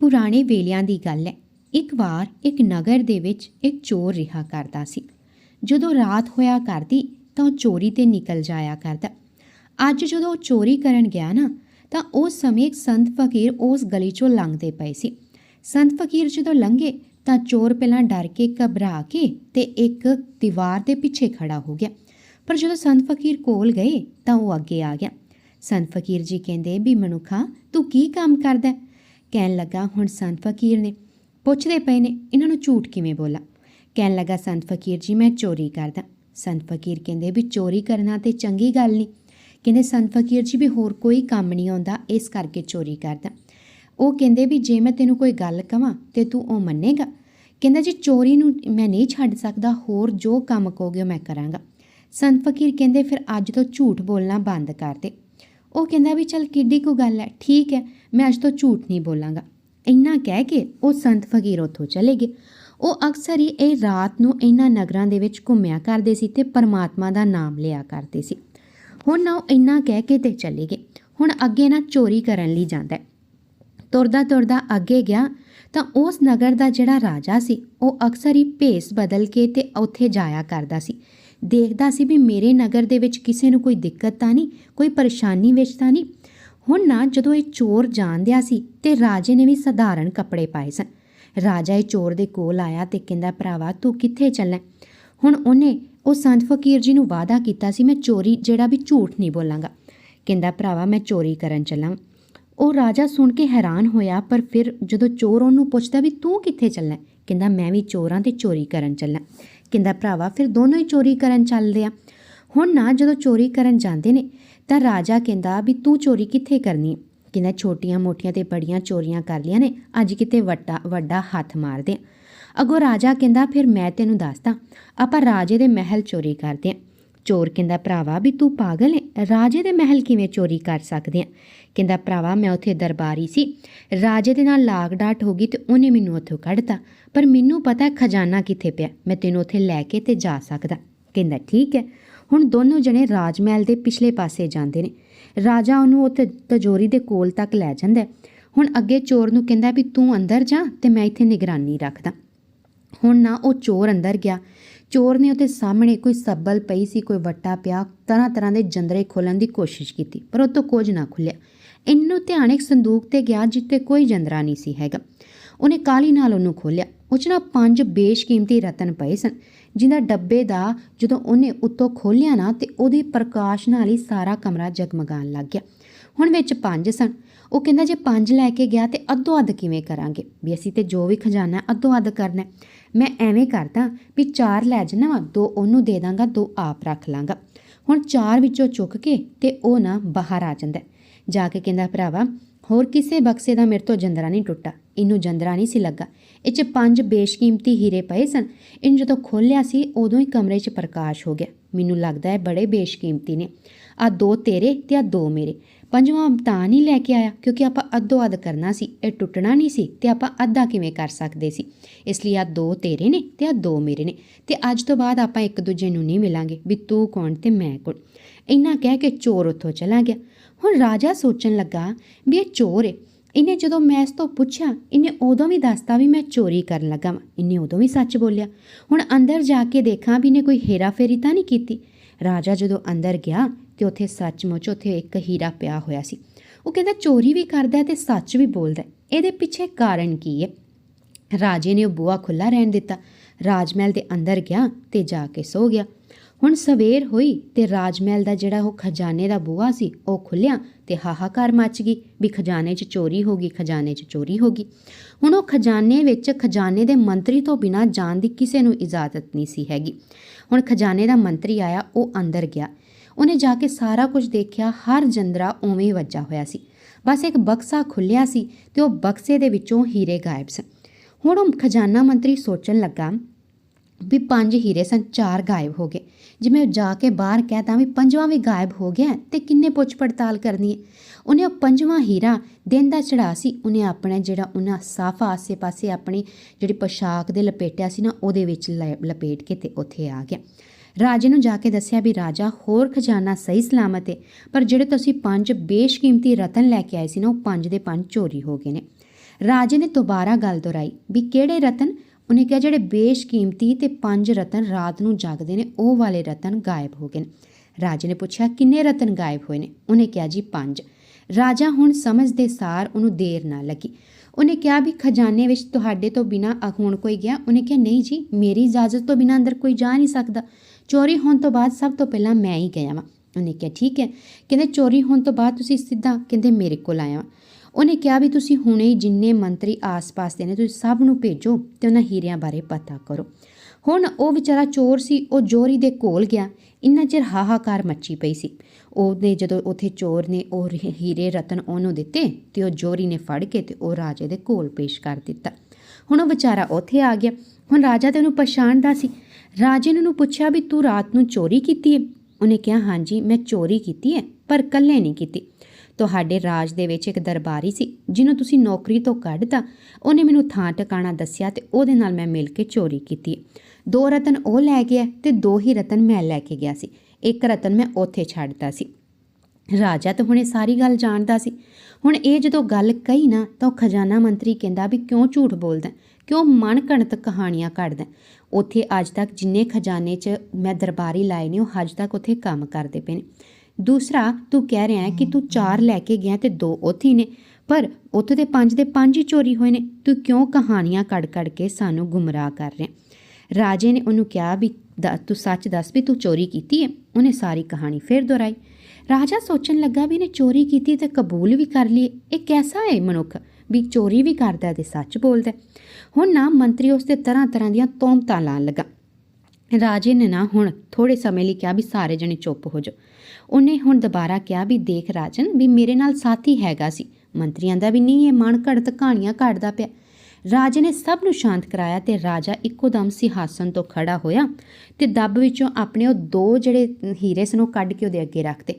ਪੁਰਾਣੇ ਵੇਲਿਆਂ ਦੀ ਗੱਲ ਹੈ। ਇੱਕ ਵਾਰ ਇੱਕ ਨਗਰ ਦੇ ਵਿੱਚ ਇੱਕ ਚੋਰ ਰਿਹਾ ਕਰਦਾ ਸੀ। ਜਦੋਂ ਰਾਤ ਹੋਇਆ ਕਰਦੀ, ਤਾਂ ਉਹ ਚੋਰੀ ਤੇ ਨਿਕਲ ਜਾਇਆ ਕਰਦਾ। ਅੱਜ ਜਦੋਂ ਉਹ ਚੋਰੀ ਕਰਨ ਗਿਆ ਨਾ, ਤਾਂ ਉਸ ਸਮੇਂ ਇੱਕ ਸੰਤ ਫਕੀਰ ਉਸ ਗਲੀ ਚੋਂ ਲੰਘਦੇ ਪਏ ਸੀ। ਸੰਤ ਫਕੀਰ ਜਦੋਂ ਲੰਘੇ, ਤਾਂ ਚੋਰ ਪਹਿਲਾਂ ਡਰ ਕੇ ਘਬਰਾ ਕੇ ਤੇ ਇੱਕ ਦੀਵਾਰ ਦੇ ਪਿੱਛੇ ਖੜਾ ਹੋ ਗਿਆ। ਪਰ ਜਦੋਂ ਸੰਤ ਫਕੀਰ ਕੋਲ ਗਏ, ਤਾਂ ਉਹ ਅੱਗੇ ਆ ਗਿਆ। ਸੰਤ ਫਕੀਰ ਜੀ ਕਹਿੰਦੇ, ਵੀ ਮਨੁੱਖਾ, ਤੂੰ ਕੀ ਕੰਮ ਕਰਦਾ ਕਹਿਣ ਲੱਗਾ, ਹੁਣ ਸੰਤ ਫਕੀਰ ਨੇ। ਪੁੱਛਦੇ ਪਏ ਨੇ, ਇਹਨਾਂ ਨੂੰ ਝੂਠ ਕਿਵੇਂ ਬੋਲਾ? ਕਹਿਣ ਲੱਗਾ, ਸੰਤ ਫਕੀਰ ਜੀ, ਮੈਂ ਚੋਰੀ ਕਰਦਾ। ਸੰਤ ਫਕੀਰ ਕਹਿੰਦੇ, ਵੀ ਚੋਰੀ ਕਰਨਾ ਤੇ ਚੰਗੀ ਗੱਲ ਨਹੀਂ ਕਹਿੰਦੇ, ਸੰਤ ਫਕੀਰ ਜੀ, ਵੀ ਹੋਰ ਕੋਈ ਕੰਮ ਨਹੀਂ ਆਉਂਦਾ, ਇਸ ਕਰਕੇ ਚੋਰੀ ਕਰਦਾ। ਉਹ ਕਹਿੰਦੇ, ਵੀ ਜੇ ਮੈਂ ਤੈਨੂੰ ਕੋਈ ਗੱਲ ਕਵਾਂ, ਤੇ ਤੂੰ ਉਹ ਮੰਨੇਗਾ? ਕਹਿੰਦਾ, ਜੀ ਚੋਰੀ ਨੂੰ ਮੈਂ ਨਹੀਂ ਛੱਡ ਸਕਦਾ, ਹੋਰ ਜੋ ਕੰਮ ਕਹੋਗੇ ਉਹ ਮੈਂ ਕਰਾਂਗਾ। ਸੰਤ ਫਕੀਰ ਕਹਿੰਦੇ, ਫਿਰ ਅੱਜ ਤੋਂ ਝੂਠ ਬੋਲਣਾ ਬੰਦ ਕਰ ਦੇ। ਉਹ ਕਹਿੰਦਾ ਵੀ ਚਲ ਕਿੱਡੀ ਕੋ ਗੱਲ ਹੈ, ਠੀਕ ਹੈ, ਮੈਂ ਅੱਜ ਤੋਂ ਝੂਠ ਨਹੀਂ ਬੋਲਾਂਗਾ। ਇੰਨਾ ਕਹਿ ਕੇ ਉਹ ਸੰਤ ਫਕੀਰ ਉੱਥੋਂ ਚਲੇ ਗਏ। ਉਹ ਅਕਸਰ ਹੀ ਇਹ ਰਾਤ ਨੂੰ ਇਹਨਾਂ ਨਗਰਾਂ ਦੇ ਵਿੱਚ ਘੁੰਮਿਆ ਕਰਦੇ ਸੀ ਤੇ ਪਰਮਾਤਮਾ ਦਾ ਨਾਮ ਲਿਆ ਕਰਦੇ ਸੀ। ਹੁਣ ਨਾ ਉਹ ਇੰਨਾ ਕਹਿ ਕੇ ਤੇ ਚਲੇ ਗਏ। ਹੁਣ ਅੱਗੇ ਨਾ ਚੋਰੀ ਕਰਨ ਲਈ ਜਾਂਦਾ ਹੈ। ਤੁਰਦਾ ਤੁਰਦਾ ਅੱਗੇ ਗਿਆ ਤਾਂ ਉਸ ਨਗਰ ਦਾ ਜਿਹੜਾ ਰਾਜਾ ਸੀ, ਉਹ ਅਕਸਰ ਹੀ ਭੇਸ ਬਦਲ ਕੇ ਤੇ ਉੱਥੇ ਜਾਇਆ ਕਰਦਾ ਸੀ। ਦੇਖਦਾ ਸੀ ਵੀ ਮੇਰੇ ਨਗਰ ਦੇ ਵਿੱਚ ਕਿਸੇ ਨੂੰ ਕੋਈ ਦਿੱਕਤ ਤਾਂ ਨਹੀਂ, ਕੋਈ ਪਰੇਸ਼ਾਨੀ ਵਿੱਚ ਤਾਂ ਨਹੀਂ। ਹੁਣ ਨਾ ਜਦੋਂ ਇਹ ਚੋਰ ਜਾਣਦਿਆ ਸੀ ਤੇ ਰਾਜੇ ਨੇ ਵੀ ਸਧਾਰਨ ਕੱਪੜੇ ਪਾਏ ਸਨ। ਰਾਜਾ ਇਹ ਚੋਰ ਦੇ ਕੋਲ ਆਇਆ ਤੇ ਕਹਿੰਦਾ, ਭਰਾਵਾ, ਤੂੰ ਕਿੱਥੇ ਚੱਲਣਾ ਹੁਣ ਉਹਨੇ ਉਹ ਸੰਤ ਫਕੀਰ ਜੀ ਨੂੰ ਵਾਅਦਾ ਕੀਤਾ ਸੀ, ਮੈਂ ਚੋਰੀ, ਜਿਹੜਾ ਵੀ ਝੂਠ ਨਹੀਂ ਬੋਲਾਂਗਾ। ਕਹਿੰਦਾ, ਭਰਾਵਾ, ਮੈਂ ਚੋਰੀ ਕਰਨ ਚੱਲਾਂ। ਉਹ ਰਾਜਾ ਸੁਣ ਕੇ ਹੈਰਾਨ ਹੋਇਆ, ਪਰ ਫਿਰ ਜਦੋਂ ਚੋਰ ਉਹਨੂੰ ਪੁੱਛਦਾ ਵੀ ਤੂੰ ਕਿੱਥੇ ਚੱਲਣਾ ਕਹਿੰਦਾ, ਮੈਂ ਵੀ ਚੋਰਾਂ ਤੇ ਚੋਰੀ ਕਰਨ ਚੱਲਾਂ। ਕਹਿੰਦਾ ਭਰਾਵਾ, ਫਿਰ ਦੋਨੋਂ ਹੀ ਚੋਰੀ ਕਰਨ ਚੱਲਦੇ ਆ। ਹੁਣ ਨਾ ਜਦੋਂ ਚੋਰੀ ਕਰਨ ਜਾਂਦੇ ਨੇ, ਤਾਂ ਰਾਜਾ ਕਹਿੰਦਾ ਵੀ ਤੂੰ ਚੋਰੀ ਕਿੱਥੇ ਕਰਨੀ? ਹੈ ਕਹਿੰਦਾ, ਛੋਟੀਆਂ ਮੋਟੀਆਂ ਤੇ ਬੜੀਆਂ ਚੋਰੀਆਂ ਕਰ ਲਿਆ ਨੇ, ਅੱਜ ਕਿਤੇ ਵੱਡਾ ਵੱਡਾ ਹੱਥ ਮਾਰਦੇ ਆ। ਅਗੋ ਰਾਜਾ ਕਹਿੰਦਾ, ਫਿਰ ਮੈਂ ਤੈਨੂੰ ਦੱਸਦਾ, ਆਪਾਂ ਰਾਜੇ ਦੇ ਮਹਿਲ ਚੋਰੀ ਕਰਦੇ ਆ। ਚੋਰ ਕਹਿੰਦਾ, ਭਰਾਵਾ, ਵੀ ਤੂੰ ਪਾਗਲ ਹੈ ਰਾਜੇ ਦੇ ਮਹਿਲ ਕਿਵੇਂ ਚੋਰੀ ਕਰ ਸਕਦੇ ਆ? ਕਹਿੰਦਾ, ਭਰਾਵਾ, ਮੈਂ ਉੱਥੇ ਦਰਬਾਰੀ ਸੀ। ਰਾਜੇ ਦੇ ਨਾਲ ਲਾਗ ਡਾਟ ਹੋ ਗਈ ਤੇ ਉਹਨੇ ਮੈਨੂੰ ਉੱਥੋਂ ਕੱਢਤਾ। ਪਰ ਮੈਨੂੰ ਪਤਾ ਖਜ਼ਾਨਾ ਕਿੱਥੇ ਪਿਆ। ਮੈਂ ਤੈਨੂੰ ਉੱਥੇ ਲੈ ਕੇ ਤੇ ਜਾ ਸਕਦਾ। ਕਹਿੰਦਾ, ਠੀਕ ਹੈ ਹੁਣ ਦੋਨੋਂ ਜਣੇ ਰਾਜ ਮਹਿਲ ਦੇ ਪਿਛਲੇ ਪਾਸੇ ਜਾਂਦੇ ਨੇ। ਰਾਜਾ ਉਹਨੂੰ ਉੱਥੇ ਤਜੋਰੀ ਦੇ ਕੋਲ ਤੱਕ ਲੈ ਜਾਂਦਾ ਹੁਣ ਅੱਗੇ ਚੋਰ ਨੂੰ ਕਹਿੰਦਾ ਵੀ, ਤੂੰ ਅੰਦਰ ਜਾ ਤੇ ਮੈਂ ਇੱਥੇ ਨਿਗਰਾਨੀ ਰੱਖਦਾ। ਹੁਣ ਨਾ ਉਹ ਚੋਰ ਅੰਦਰ ਗਿਆ। ਚੋਰ ਨੇ ਉਹਦੇ ਸਾਹਮਣੇ ਕੋਈ ਸੱਬਲ ਪਈ ਸੀ ਕੋਈ ਵੱਟਾ ਪਿਆ ਤਰ੍ਹਾਂ ਤਰ੍ਹਾਂ ਦੇ ਜੰਦਰੇ ਖੋਲਣ ਦੀ ਕੋਸ਼ਿਸ਼ ਕੀਤੀ ਪਰ ਉਹ ਤੋਂ ਕੁਝ ਨਾ ਖੁੱਲਿਆ। ਇੰਨੂੰ ਧਿਆਨ ਇੱਕ ਸੰਦੂਕ ਤੇ ਗਿਆ ਜਿੱਤੇ ਕੋਈ ਜੰਦਰਾ ਨਹੀਂ ਸੀ ਹੈਗਾ। ਉਹਨੇ ਕਾਲੀ ਨਾਲ ਉਹਨੂੰ ਖੋਲਿਆ ਉਹ ਨਾ ਪੰਜ ਬੇਸ਼ਕੀਮਤੀ ਰਤਨ ਪਏ ਸਨ ਜਿਨ੍ਹਾਂ ਡੱਬੇ ਦਾ ਜਦੋਂ ਉਹਨੇ ਉੱਤੋਂ ਖੋਲਿਆ ਨਾ ਤੇ ਉਹਦੀ ਪ੍ਰਕਾਸ਼ ਨਾਲ ਹੀ ਸਾਰਾ ਕਮਰਾ ਜਗਮਗਾਣ ਲੱਗ ਗਿਆ। ਹੁਣ ਵਿੱਚ ਪੰਜ ਸਨ। ਉਹ ਕਹਿੰਦਾ ਜੇ ਪੰਜ ਲੈ ਕੇ ਗਿਆ ਤੇ ਅੱਧੋ ਅੱਧ ਕਿਵੇਂ ਕਰਾਂਗੇ? ਵੀ ਅਸੀਂ ਤੇ ਜੋ ਵੀ ਖਜ਼ਾਨਾ ਹੈ, ਅੱਧੋ ਅੱਧ ਕਰਨਾ ਮੈਂ ਐਵੇਂ ਕਰਦਾ ਵੀ ਚਾਰ ਲੈ ਜਾਣਾ ਵਾ ਦੋ ਉਹਨੂੰ ਦੇ ਦਾਂਗਾ, ਦੋ ਆਪ ਰੱਖ ਲਾਂਗਾ। ਹੁਣ ਚਾਰ ਵਿੱਚੋਂ ਚੁੱਕ ਕੇ ਤੇ ਉਹ ਨਾ ਬਾਹਰ ਆ ਜਾਂਦਾ। ਜਾ ਕੇ ਕਹਿੰਦਾ, ਭਰਾਵਾ, ਹੋਰ ਕਿਸੇ ਬਕਸੇ ਦਾ ਮੇਰੇ ਤੋਂ ਜੰਦਰਾ ਨਹੀਂ ਟੁੱਟਾ। ਇਹਨੂੰ ਜੰਦਰਾ ਨਹੀਂ ਸੀ ਲੱਗਾ। ਇਹ 'ਚ ਪੰਜ ਬੇਸ਼ਕੀਮਤੀ ਹੀਰੇ ਪਏ ਸਨ। ਇਹਨੂੰ ਜਦੋਂ ਖੋਲ੍ਹਿਆ ਸੀ, ਉਦੋਂ ਹੀ ਕਮਰੇ 'ਚ ਪ੍ਰਕਾਸ਼ ਹੋ ਗਿਆ। ਮੈਨੂੰ ਲੱਗਦਾ ਹੈ ਬੜੇ ਬੇਸ਼ਕੀਮਤੀ ਨੇ। ਆ ਦੋ ਤੇਰੇ ਤੇ ਆ ਦੋ ਮੇਰੇ। ਪੰਜਵਾਂ ਤਾਂ ਨਹੀਂ ਲੈ ਕੇ ਆਇਆ, ਕਿਉਂਕਿ ਆਪਾਂ ਅੱਧੋ ਅੱਧ ਕਰਨਾ ਸੀ, ਇਹ ਟੁੱਟਣਾ ਨਹੀਂ ਸੀ ਤੇ ਆਪਾਂ ਅੱਧਾ ਕਿਵੇਂ ਕਰ ਸਕਦੇ ਸੀ। ਇਸ ਲਈ ਆ ਦੋ ਤੇਰੇ ਨੇ ਤੇ ਆ ਦੋ ਮੇਰੇ ਨੇ ਤੇ ਅੱਜ ਤੋਂ ਬਾਅਦ ਆਪਾਂ ਇੱਕ ਦੂਜੇ ਨੂੰ ਨਹੀਂ ਮਿਲਾਂਗੇ, ਵੀ ਤੂੰ ਕੌਣ ਤੇ ਮੈਂ ਕੌਣ। ਇੰਨਾ ਕਹਿ ਕੇ ਚੋਰ ਉੱਥੋਂ ਚਲਾ ਗਿਆ। ਹੁਣ ਰਾਜਾ ਸੋਚਣ ਲੱਗਾ ਵੀ ਇਹ ਚੋਰ ਹੈ ਇਹਨੇ ਜਦੋਂ ਮੈਂ ਇਸ ਤੋਂ ਪੁੱਛਿਆ, ਇਹਨੇ ਉਦੋਂ ਵੀ ਦੱਸਤਾ ਵੀ ਮੈਂ ਚੋਰੀ ਕਰਨ ਲੱਗਾ ਵਾਂ। ਇਹਨੇ ਉਦੋਂ ਵੀ ਸੱਚ ਬੋਲਿਆ। ਹੁਣ ਅੰਦਰ ਜਾ ਕੇ ਦੇਖਾਂ ਵੀ ਇਹਨੇ ਕੋਈ ਹੇਰਾਫੇਰੀ ਤਾਂ ਨਹੀਂ ਕੀਤੀ। ਰਾਜਾ ਜਦੋਂ ਅੰਦਰ ਗਿਆ ਤੇ ਉੱਥੇ ਸੱਚਮੁੱਚ ਉੱਥੇ ਇੱਕ ਹੀਰਾ ਪਿਆ ਹੋਇਆ ਸੀ। ਉਹ ਕਹਿੰਦਾ, ਚੋਰੀ ਵੀ ਕਰਦਾ ਹੈ ਤੇ ਸੱਚ ਵੀ ਬੋਲਦਾ ਇਹਦੇ ਪਿੱਛੇ ਕਾਰਨ ਕੀ ਹੈ? ਰਾਜੇ ਨੇ ਉਹ ਬੂਹਾ ਖੁੱਲਾ ਰਹਿਣ ਦਿੱਤਾ। ਰਾਜ ਮਹਿਲ ਦੇ ਅੰਦਰ ਗਿਆ ਤੇ ਜਾ ਕੇ ਸੋ ਗਿਆ। ਹੁਣ ਸਵੇਰ ਹੋਈ ਤੇ ਰਾਜ ਮਹਿਲ ਦਾ ਜਿਹੜਾ ਉਹ ਖਜ਼ਾਨੇ ਦਾ ਬੂਹਾ ਸੀ, ਉਹ ਖੁੱਲਿਆ ਤੇ ਹਾਹਾਕਾਰ ਮਚ ਗਈ ਵੀ ਖਜ਼ਾਨੇ 'ਚ ਚੋਰੀ ਹੋ ਗਈ, ਖਜ਼ਾਨੇ 'ਚ ਚੋਰੀ ਹੋ ਗਈ। ਹੁਣ ਉਹ ਖਜ਼ਾਨੇ ਵਿੱਚ ਖਜ਼ਾਨੇ ਦੇ ਮੰਤਰੀ ਤੋਂ ਬਿਨਾਂ ਜਾਣ ਦੀ ਕਿਸੇ ਨੂੰ ਇਜਾਜ਼ਤ ਨਹੀਂ ਸੀ ਹੈਗੀ। ਹੁਣ ਖਜ਼ਾਨੇ ਦਾ ਮੰਤਰੀ ਆਇਆ, ਉਹ ਅੰਦਰ ਗਿਆ। ਉਹਨੇ ਜਾ ਕੇ ਸਾਰਾ ਕੁਝ ਦੇਖਿਆ, ਹਰ ਜੰਦਰਾ ਉਵੇਂ ਹੀ ਵੱਜਾ ਹੋਇਆ ਸੀ। ਬਸ ਇੱਕ ਬਕਸਾ ਖੁੱਲਿਆ ਸੀ ਤੇ ਉਹ ਬਕਸੇ ਦੇ ਵਿੱਚੋਂ ਹੀਰੇ ਗਾਇਬ ਸਨ। ਹੁਣ ਉਹ ਖਜ਼ਾਨਾ ਮੰਤਰੀ ਸੋਚਣ ਲੱਗਾ ਵੀ ਪੰਜ ਹੀਰੇ ਸਨ, ਚਾਰ ਗਾਇਬ ਹੋ ਗਏ। ਜਿਵੇਂ ਉਹ ਜਾ ਕੇ ਬਾਹਰ ਕਹਤਾ ਵੀ ਪੰਜਵਾਂ ਵੀ ਗਾਇਬ ਹੋ ਗਿਆ, ਤੇ ਕਿੰਨੇ ਪੁੱਛ ਪੜਤਾਲ ਕਰਨੀ ਹੈ? ਉਹਨੇ ਉਹ ਪੰਜਵਾਂ ਹੀਰਾ ਦਿਨ ਦਾ ਚੜਾ ਸੀ, ਉਹਨੇ ਆਪਣਾ ਜਿਹੜਾ ਉਹਨਾਂ ਸਾਫਾ ਆਸੇ-ਪਾਸੇ ਆਪਣੀ ਜਿਹੜੀ ਪੋਸ਼ਾਕ ਦੇ ਲਪੇਟਿਆ ਸੀ ਨਾ, ਉਹਦੇ ਵਿੱਚ ਲੈ- ਲਪੇਟ ਕੇ ਤੇ ਉੱਥੇ ਆ ਗਿਆ। ਰਾਜੇ ਨੂੰ ਜਾ ਕੇ ਦੱਸਿਆ ਵੀ ਰਾਜਾ ਹੋਰ ਖਜ਼ਾਨਾ ਸਹੀ ਸਲਾਮਤ ਹੈ ਪਰ ਜਿਹੜੇ ਤੁਸੀਂ ਪੰਜ ਬੇਸ਼ਕੀਮਤੀ ਰਤਨ ਲੈ ਕੇ ਆਏ ਸੀ ਨਾ, ਉਹ ਪੰਜ ਦੇ ਪੰਜ ਚੋਰੀ ਹੋ ਗਏ ਨੇ। ਰਾਜੇ ਨੇ ਦੁਬਾਰਾ ਗੱਲ ਦੁਹਰਾਈ ਵੀ ਕਿਹੜੇ ਰਤਨ? ਉਹਨੇ ਕਿਹਾ ਜਿਹੜੇ ਬੇਸ਼ਕੀਮਤੀ ਤੇ ਪੰਜ ਰਤਨ ਰਾਤ ਨੂੰ ਜਾਗਦੇ ਨੇ, ਉਹ ਵਾਲੇ ਰਤਨ ਗਾਇਬ ਹੋ ਗਏ ਨੇ। ਰਾਜੇ ਨੇ ਪੁੱਛਿਆ, ਕਿੰਨੇ ਰਤਨ ਗਾਇਬ ਹੋਏ ਨੇ? ਉਹਨੇ ਕਿਹਾ ਜੀ ਪੰਜ। ਰਾਜਾ ਹੁਣ ਸਮਝਦੇ ਸਾਰ ਉਹਨੂੰ ਦੇਰ ਨਾ ਲੱਗੀ। ਉਹਨੇ ਕਿਹਾ ਵੀ ਖਜ਼ਾਨੇ ਵਿੱਚ ਤੁਹਾਡੇ ਤੋਂ ਬਿਨਾ ਹੁਣ ਕੋਈ ਗਿਆ। ਉਹਨੇ ਕਿਹਾ, ਨਹੀਂ ਜੀ, ਮੇਰੀ ਇਜਾਜ਼ਤ ਤੋਂ ਬਿਨਾ ਅੰਦਰ ਕੋਈ ਜਾ ਨਹੀਂ ਸਕਦਾ। ਚੋਰੀ ਹੋਣ ਤੋਂ ਬਾਅਦ ਸਭ ਤੋਂ ਪਹਿਲਾਂ ਮੈਂ ਹੀ ਗਿਆ ਵਾਂ। ਉਹਨੇ ਕਿਹਾ, ਠੀਕ ਹੈ। ਕਹਿੰਦੇ, ਚੋਰੀ ਹੋਣ ਤੋਂ ਬਾਅਦ ਤੁਸੀਂ ਸਿੱਧਾ ਕਹਿੰਦੇ, ਮੇਰੇ ਕੋਲ ਆਇਆ ਵਾਂ। ਉਹਨੇ ਕਿਹਾ ਵੀ, ਤੁਸੀਂ ਹੁਣੇ ਹੀ ਜਿੰਨੇ ਮੰਤਰੀ ਆਸ-ਪਾਸ ਦੇ ਨੇ, ਤੁਸੀਂ ਸਭ ਨੂੰ ਭੇਜੋ ਤੇ ਉਹਨਾਂ ਹੀਰਿਆਂ ਬਾਰੇ ਪਤਾ ਕਰੋ। ਹੁਣ ਉਹ ਵਿਚਾਰਾ ਚੋਰ ਸੀ, ਉਹ ਜੋਰੀ ਦੇ ਕੋਲ ਗਿਆ। ਇੰਨਾ ਚਿਰ ਹਾਹਾਕਾਰ ਮੱਚੀ ਪਈ ਸੀ। ਉਹਨੇ ਜਦੋਂ ਉਥੇ ਚੋਰ ਨੇ ਉਹ ਹੀਰੇ ਰਤਨ ਉਹਨੂੰ ਦਿੱਤੇ ਤੇ ਉਹ ਜੋਰੀ ਨੇ ਫੜ ਕੇ ਤੇ ਉਹ ਰਾਜੇ ਦੇ ਕੋਲ ਪੇਸ਼ ਕਰ ਦਿੱਤਾ। ਹੁਣ ਉਹ ਵਿਚਾਰਾ ਉੱਥੇ ਆ ਗਿਆ। ਹੁਣ ਰਾਜਾ ਤੇ ਉਹਨੂੰ ਪਛਾਣਦਾ ਸੀ। ਰਾਜੇ ਨੇ ਉਹਨੂੰ ਪੁੱਛਿਆ ਵੀ ਤੂੰ ਰਾਤ ਨੂੰ ਚੋਰੀ ਕੀਤੀ ਹੈ ਉਹਨੇ ਕਿਹਾ, ਹਾਂਜੀ, ਮੈਂ ਚੋਰੀ ਕੀਤੀ ਹੈ ਪਰ ਇਕੱਲੇ ਨਹੀਂ ਕੀਤੀ। ਤੁਹਾਡੇ ਰਾਜ ਦੇ ਵਿੱਚ ਇੱਕ ਦਰਬਾਰੀ ਸੀ, ਜਿਹਨੂੰ ਤੁਸੀਂ ਨੌਕਰੀ ਤੋਂ ਕੱਢਤਾ। ਉਹਨੇ ਮੈਨੂੰ ਥਾਂ ਟਿਕਾਣਾ ਦੱਸਿਆ ਤੇ ਉਹਦੇ ਨਾਲ ਮੈਂ ਮਿਲ ਕੇ ਚੋਰੀ ਕੀਤੀ ਹੈ। ਦੋ ਰਤਨ ਉਹ ਲੈ ਗਿਆ ਤੇ ਦੋ ਹੀ ਰਤਨ ਮੈਂ ਲੈ ਕੇ ਗਿਆ ਸੀ। ਇੱਕ ਰਤਨ ਮੈਂ ਉੱਥੇ ਛੱਡਤਾ ਸੀ। ਰਾਜਾ ਤਾਂ ਹੁਣੇ ਸਾਰੀ ਗੱਲ ਜਾਣਦਾ ਸੀ। ਹੁਣ ਇਹ ਜਦੋਂ ਗੱਲ ਕਹੀ ਨਾ ਤਾਂ ਉਹ ਖਜ਼ਾਨਾ ਮੰਤਰੀ ਕਹਿੰਦਾ ਵੀ ਕਿਉਂ ਝੂਠ ਬੋਲਦਾ ਕਿਉਂ ਮਨ ਘਣਤ ਕਹਾਣੀਆਂ ਕੱਢਦਾ ਉੱਥੇ ਅੱਜ ਤੱਕ ਜਿੰਨੇ ਖਜ਼ਾਨੇ 'ਚ ਮੈਂ ਦਰਬਾਰੀ ਲਾਏ ਨੇ, ਉਹ ਅੱਜ ਤੱਕ ਉੱਥੇ ਕੰਮ ਕਰਦੇ ਪਏ ਨੇ। ਦੂਸਰਾ, ਤੂੰ ਕਹਿ ਰਿਹਾ ਹੈ ਕਿ ਤੂੰ ਚਾਰ ਲੈ ਕੇ ਗਿਆ ਤੇ ਦੋ ਉੱਥੇ ਹੀ ਨੇ, ਪਰ ਉੱਥੇ ਦੇ ਪੰਜ ਦੇ ਪੰਜ ਹੀ ਚੋਰੀ ਹੋਏ ਨੇ। ਤੂੰ ਕਿਉਂ ਕਹਾਣੀਆਂ ਕੱਢ-ਕੱਢ ਕੇ ਸਾਨੂੰ ਗੁੰਮਰਾਹ ਕਰ ਰਿਹਾ ਰਾਜੇ ਨੇ ਉਹਨੂੰ ਕਿਹਾ ਵੀ ਦ- ਤੂੰ ਸੱਚ ਦੱਸ ਵੀ ਤੂੰ ਚੋਰੀ ਕੀਤੀ ਹੈ ਉਹਨੇ ਸਾਰੀ ਕਹਾਣੀ ਫਿਰ ਦੁਹਰਾਈ। ਰਾਜਾ ਸੋਚਣ ਲੱਗਾ ਵੀ ਇਹਨੇ ਚੋਰੀ ਕੀਤੀ ਤੇ ਕਬੂਲ ਵੀ ਕਰ ਲਈ ਇਹ ਕੈਸਾ ਹੈ ਮਨੁੱਖ? ਵੀ ਚੋਰੀ ਵੀ ਕਰਦਾ ਤੇ ਸੱਚ ਬੋਲਦਾ। ਹੁਣ ਨਾ ਮੰਤਰੀ ਉਸ ਤੇ ਤਰ੍ਹਾਂ ਤਰ੍ਹਾਂ ਦੀਆਂ ਤੋਮਤਾਂ ਲਾਣ ਲੱਗਾ। ਰਾਜੇ ਨੇ ਨਾ ਹੁਣ ਥੋੜੇ ਸਮੇਂ ਲਈ ਕਿਹਾ ਵੀ ਸਾਰੇ ਜਣੇ ਚੁੱਪ ਹੋ ਜਾਓ। ਉਹਨੇ ਹੁਣ ਦੁਬਾਰਾ ਕਿਹਾ ਵੀ ਦੇਖ ਰਾਜਨ, ਵੀ ਮੇਰੇ ਨਾਲ ਸਾਥੀ ਹੈਗਾ ਸੀ। ਮੰਤਰੀਆਂ ਦਾ ਵੀ ਨਹੀਂ ਇਹ ਮਨ ਘੜਤ ਕਹਾਣੀਆਂ ਕੱਢਦਾ ਪਿਆ। ਰਾਜੇ ਨੇ ਸਭ ਨੂੰ ਸ਼ਾਂਤ ਕਰਾਇਆ ਤੇ ਰਾਜਾ ਇੱਕੋ ਦਮ ਸਿਹਾਸਨ ਤੋਂ ਖੜਾ ਹੋਇਆ ਤੇ ਦੱਬ ਵਿੱਚੋਂ ਆਪਣੇ ਉਹ ਦੋ ਜਿਹੜੇ ਹੀਰੇ ਸਨ ਉਹ ਕੱਢ ਕੇ ਉਹਦੇ ਅੱਗੇ ਰੱਖਤੇ।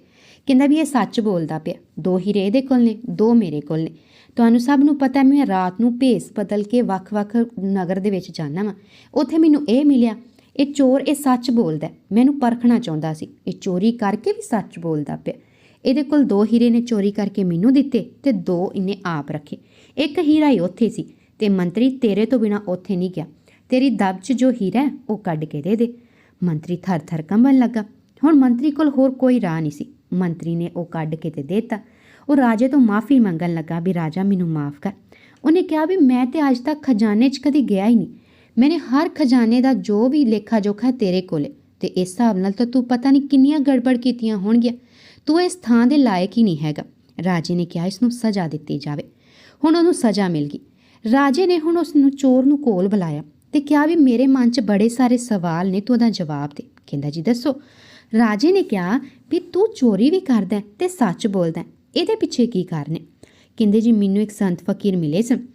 ਕਹਿੰਦਾ ਵੀ ਇਹ ਸੱਚ ਬੋਲਦਾ ਪਿਆ। ਦੋ ਹੀਰੇ ਇਹਦੇ ਕੋਲ ਨੇ, ਦੋ ਮੇਰੇ ਕੋਲ ਨੇ। ਤੁਹਾਨੂੰ ਸਭ ਨੂੰ ਪਤਾ ਮੈਂ ਰਾਤ ਨੂੰ ਭੇਸ ਬਦਲ ਕੇ ਵੱਖ-ਵੱਖ ਨਗਰ ਦੇ ਵਿੱਚ ਜਾਣਾ ਵਾਂ। ਉੱਥੇ ਮੈਨੂੰ ਇਹ ਮਿਲਿਆ, ਇਹ ਚੋਰ ਇਹ ਸੱਚ ਬੋਲਦਾ ਮੈਨੂੰ ਪਰਖਣਾ ਚਾਹੁੰਦਾ ਸੀ। ਇਹ ਚੋਰੀ ਕਰਕੇ ਵੀ ਸੱਚ ਬੋਲਦਾ ਪਿਆ। ਇਹਦੇ ਕੋਲ ਦੋ ਹੀਰੇ ਨੇ ਚੋਰੀ ਕਰਕੇ ਮੈਨੂੰ ਦਿੱਤੇ ਤੇ ਦੋ ਇਹਨੇ ਆਪ ਰੱਖੇ। ਇੱਕ ਹੀਰਾ ਹੀ ਉੱਥੇ ਸੀ। ਤੇ ਮੰਤਰੀ ਤੇਰੇ ਤੋਂ ਬਿਨਾ ਉੱਥੇ ਨਹੀਂ ਗਿਆ। ਤੇਰੀ ਦਬ 'ਚ ਜੋ ਹੀਰਾ ਉਹ ਕੱਢ ਕੇ ਦੇ ਦੇ। ਮੰਤਰੀ ਥਰ-ਥਰ ਕੰਬਣ ਲੱਗਾ। ਹੁਣ ਮੰਤਰੀ ਕੋਲ ਹੋਰ ਕੋਈ ਰਾਹ ਨਹੀਂ ਸੀ। ਮੰਤਰੀ ਨੇ ਉਹ ਕੱਢ ਕੇ ਤੇ ਦਿੱਤਾ। ਉਹ ਰਾਜੇ ਤੋਂ ਮਾਫੀ ਮੰਗਣ ਲੱਗਾ ਵੀ ਰਾਜਾ ਮੈਨੂੰ ਮਾਫ ਕਰ। ਉਹਨੇ ਕਿਹਾ ਵੀ ਮੈਂ ਤੇ ਅੱਜ ਤੱਕ ਖਜ਼ਾਨੇ 'ਚ ਕਦੀ ਗਿਆ ਹੀ ਨਹੀਂ। ਮੈਨੇ ਹਰ ਖਜ਼ਾਨੇ ਦਾ ਜੋ ਵੀ ਲੇਖਾ ਜੋਖਾ ਤੇਰੇ ਕੋਲੇ। ਤੇ ਇਸ ਹਿਸਾਬ ਨਾਲ ਤਾਂ ਤੂੰ ਪਤਾ ਨਹੀਂ ਕਿੰਨੀਆਂ ਗੜਬੜ ਕੀਤੀਆਂ ਹੋਣਗੀਆਂ। ਤੂੰ ਇਸ ਥਾਂ ਦੇ ਲਾਇਕ ਹੀ ਨਹੀਂ ਹੈਗਾ। ਰਾਜੇ ਨੇ ਕਿਹਾ, ਇਸ ਨੂੰ ਸਜ਼ਾ ਦਿੱਤੀ ਜਾਵੇ। ਹੁਣ ਉਹਨੂੰ ਸਜ਼ਾ ਮਿਲ ਗਈ। ਰਾਜੇ ਨੇ ਹੁਣ ਉਸ ਨੂੰ ਚੋਰ ਨੂੰ ਕੋਲ ਬੁਲਾਇਆ ਤੇ ਕਿਹਾ ਵੀ ਮੇਰੇ ਮਨ 'ਚ ਬੜੇ ਸਾਰੇ ਸਵਾਲ ਨੇ, ਤੂੰ ਉਹਦਾ ਜਵਾਬ ਦੇ। ਕਹਿੰਦਾ, ਜੀ ਦੱਸੋ। ਰਾਜੇ ਨੇ ਕਿਹਾ ਵੀ ਤੂੰ ਚੋਰੀ ਵੀ ਕਰਦਾ ਹੈ ਤੇ ਸੱਚ ਬੋਲਦਾ ਇਹਦੇ ਪਿੱਛੇ ਕੀ ਕਾਰਨ ਹੈ? ਕਹਿੰਦੇ, ਜੀ ਮੈਨੂੰ ਇੱਕ ਸੰਤ ਫਕੀਰ ਮਿਲੇ ਸਨ।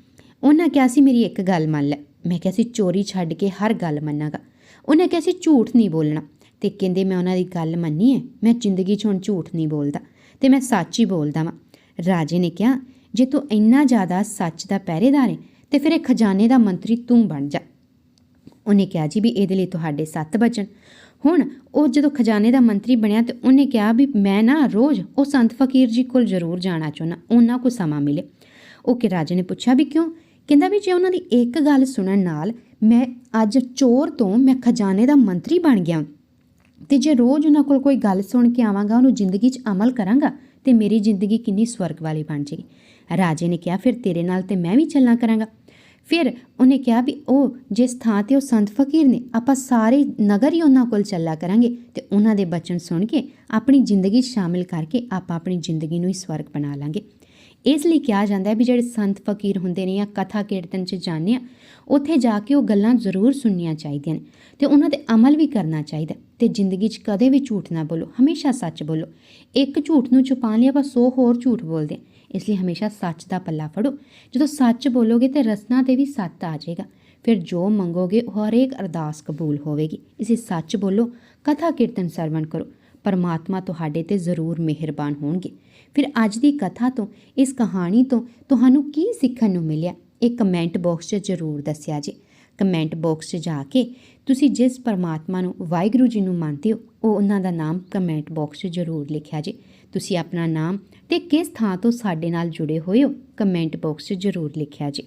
ਉਹਨਾਂ ਕਿਹਾ ਸੀ, ਮੇਰੀ ਇੱਕ ਗੱਲ ਮੰਨ ਲੈ। ਮੈਂ ਕਿਹਾ ਸੀ ਚੋਰੀ ਛੱਡ ਕੇ ਹਰ ਗੱਲ ਮੰਨਾਂਗਾ। ਉਹਨਾਂ ਕਿਹਾ ਸੀ ਝੂਠ ਨਹੀਂ ਬੋਲਣਾ। ਤੇ ਕਹਿੰਦੇ, ਮੈਂ ਉਹਨਾਂ ਦੀ ਗੱਲ ਮੰਨੀ ਹੈ। ਮੈਂ ਜ਼ਿੰਦਗੀ 'ਚ ਹੁਣ ਝੂਠ ਨਹੀਂ ਬੋਲਦਾ ਤੇ ਮੈਂ ਸੱਚ ਹੀ ਬੋਲਦਾ ਵਾਂ। ਰਾਜੇ ਨੇ ਕਿਹਾ ਜੇ ਤੂੰ ਇੰਨਾ ਜ਼ਿਆਦਾ ਸੱਚ ਦਾ ਪਹਿਰੇਦਾਰ ਹੈ, ਤੇ ਫਿਰ ਇਹ ਖਜ਼ਾਨੇ ਦਾ ਮੰਤਰੀ ਤੂੰ ਬਣ ਜਾ। ਉਹਨੇ ਕਿਹਾ ਜੀ ਵੀ ਇਹਦੇ ਲਈ ਤੁਹਾਡੇ ਸੱਤ ਬਚਨ। ਹੁਣ ਉਹ ਜਦੋਂ ਖਜ਼ਾਨੇ ਦਾ ਮੰਤਰੀ ਬਣਿਆ ਤੇ ਉਹਨੇ ਕਿਹਾ ਵੀ ਮੈਂ ਨਾ ਰੋਜ਼ ਉਹ ਸੰਤ ਫਕੀਰ ਜੀ ਕੋਲ ਜ਼ਰੂਰ ਜਾਣਾ ਚਾਹੁੰਦਾ। ਉਹਨਾਂ ਕੋ ਸਮਾਂ ਮਿਲੇ ਉਹ ਕਿ ਰਾਜੇ ਨੇ ਪੁੱਛਿਆ ਵੀ ਕਿਉਂ? ਕਹਿੰਦਾ ਵੀ ਜੇ ਉਹਨਾਂ ਦੀ ਇੱਕ ਗੱਲ ਸੁਣਨ ਨਾਲ ਮੈਂ ਅੱਜ ਚੋਰ ਤੋਂ ਮੈਂ ਖਜ਼ਾਨੇ ਦਾ ਮੰਤਰੀ ਬਣ ਗਿਆ ਤੇ ਜੇ ਰੋਜ਼ ਉਹਨਾਂ ਕੋਲ ਕੋਈ ਗੱਲ ਸੁਣ ਕੇ ਆਵਾਂਗਾ, ਉਹਨੂੰ ਜ਼ਿੰਦਗੀ 'ਚ ਅਮਲ ਕਰਾਂਗਾ, ਤੇ ਮੇਰੀ ਜ਼ਿੰਦਗੀ ਕਿੰਨੀ ਸਵਰਗ ਵਾਲੀ ਬਣ ਜਾਏਗੀ। ਰਾਜੇ ਨੇ ਕਿਹਾ, ਫਿਰ ਤੇਰੇ ਨਾਲ ਤੇ ਮੈਂ ਵੀ ਚੱਲਾਂ ਕਰਾਂਗਾ। ਫਿਰ ਉਹਨੇ ਕਿਹਾ ਵੀ ਉਹ ਜਿਸ ਥਾਂ ਤੇ ਉਹ ਸੰਤ ਫਕੀਰ ਨੇ, ਆਪਾਂ ਸਾਰੇ ਨਗਰ ਹੀ ਉਹਨਾਂ ਕੋਲ ਚੱਲਾ ਕਰਾਂਗੇ ਤੇ ਉਹਨਾਂ ਦੇ ਬਚਨ ਸੁਣ ਕੇ ਆਪਣੀ ਜ਼ਿੰਦਗੀ 'ਚ ਸ਼ਾਮਿਲ ਕਰਕੇ ਆਪਾਂ ਆਪਣੀ ਜ਼ਿੰਦਗੀ ਨੂੰ ਹੀ ਸਵਰਗ ਬਣਾ ਲਾਂਗੇ। ਇਸ ਲਈ ਕਿਹਾ ਜਾਂਦਾ ਹੈ ਵੀ ਜਿਹੜੇ ਸੰਤ ਫਕੀਰ ਹੁੰਦੇ ਨੇ ਜਾਂ ਕਥਾ ਕੀਰਤਨ 'ਚ ਜਾਂਦੇ ਆ, ਉੱਥੇ ਜਾ ਕੇ ਉਹ ਗੱਲਾਂ ਜ਼ਰੂਰ ਸੁਣਨੀਆਂ ਚਾਹੀਦੀਆਂ ਨੇ ਤੇ ਉਹਨਾਂ ਤੇ ਅਮਲ ਵੀ ਕਰਨਾ ਚਾਹੀਦਾ ਤੇ ਜ਼ਿੰਦਗੀ 'ਚ ਕਦੇ ਵੀ ਝੂਠ ਨਾ ਬੋਲੋ, ਹਮੇਸ਼ਾ ਸੱਚ ਬੋਲੋ। ਇੱਕ ਝੂਠ ਨੂੰ ਛੁਪਾਉਣ ਲਈ ਆਪਾਂ 100 ਹੋਰ ਝੂਠ ਬੋਲਦੇ ਹਾਂ, ਇਸ ਲਈ ਹਮੇਸ਼ਾ ਸੱਚ ਦਾ ਪੱਲਾ ਫੜੋ। ਜਦੋਂ ਸੱਚ ਬੋਲੋਗੇ ਤੇ ਰਸਨਾ ਤੇ ਵੀ ਸੱਤ ਆ ਜਾਏਗਾ, ਫਿਰ ਜੋ ਮੰਗੋਗੇ ਉਹ ਹਰੇਕ ਅਰਦਾਸ ਕਬੂਲ ਹੋਵੇਗੀ। ਇਸੇ ਸੱਚ ਬੋਲੋ, ਕਥਾ ਕੀਰਤਨ ਸਰਵਣ ਕਰੋ, ਪਰਮਾਤਮਾ ਤੁਹਾਡੇ ਤੇ ਜ਼ਰੂਰ ਮਿਹਰਬਾਨ ਹੋਣਗੇ। ਫਿਰ ਅੱਜ ਦੀ ਕਥਾ ਤੋਂ, ਇਸ ਕਹਾਣੀ ਤੋਂ ਤੁਹਾਨੂੰ ਕੀ ਸਿੱਖਣ ਨੂੰ ਮਿਲਿਆ? ਇਹ ਕਮੈਂਟ ਬਾਕਸ 'ਚ ਜ਼ਰੂਰ ਦੱਸਿਆ ਜੀ। ਕਮੈਂਟ ਬਾਕਸ 'ਚ ਜਾ ਕੇ ਤੁਸੀਂ ਜਿਸ ਪਰਮਾਤਮਾ ਨੂੰ ਵਾਹਿਗੁਰੂ ਜੀ ਨੂੰ ਮੰਨਦੇ ਹੋ, ਉਹ ਉਹਨਾਂ ਦਾ ਨਾਮ ਕਮੈਂਟ ਬਾਕਸ 'ਚ ਜ਼ਰੂਰ ਲਿਖਿਆ ਜੀ। ਤੁਸੀਂ ਆਪਣਾ ਨਾਮ ਤੇ ਕਿਸ ਥਾਂ ਤੋਂ ਸਾਡੇ ਨਾਲ ਜੁੜੇ ਹੋਏ ਹੋ ਕਮੈਂਟ ਬਾਕਸ 'ਚ ਜ਼ਰੂਰ ਲਿਖਿਆ ਜੀ।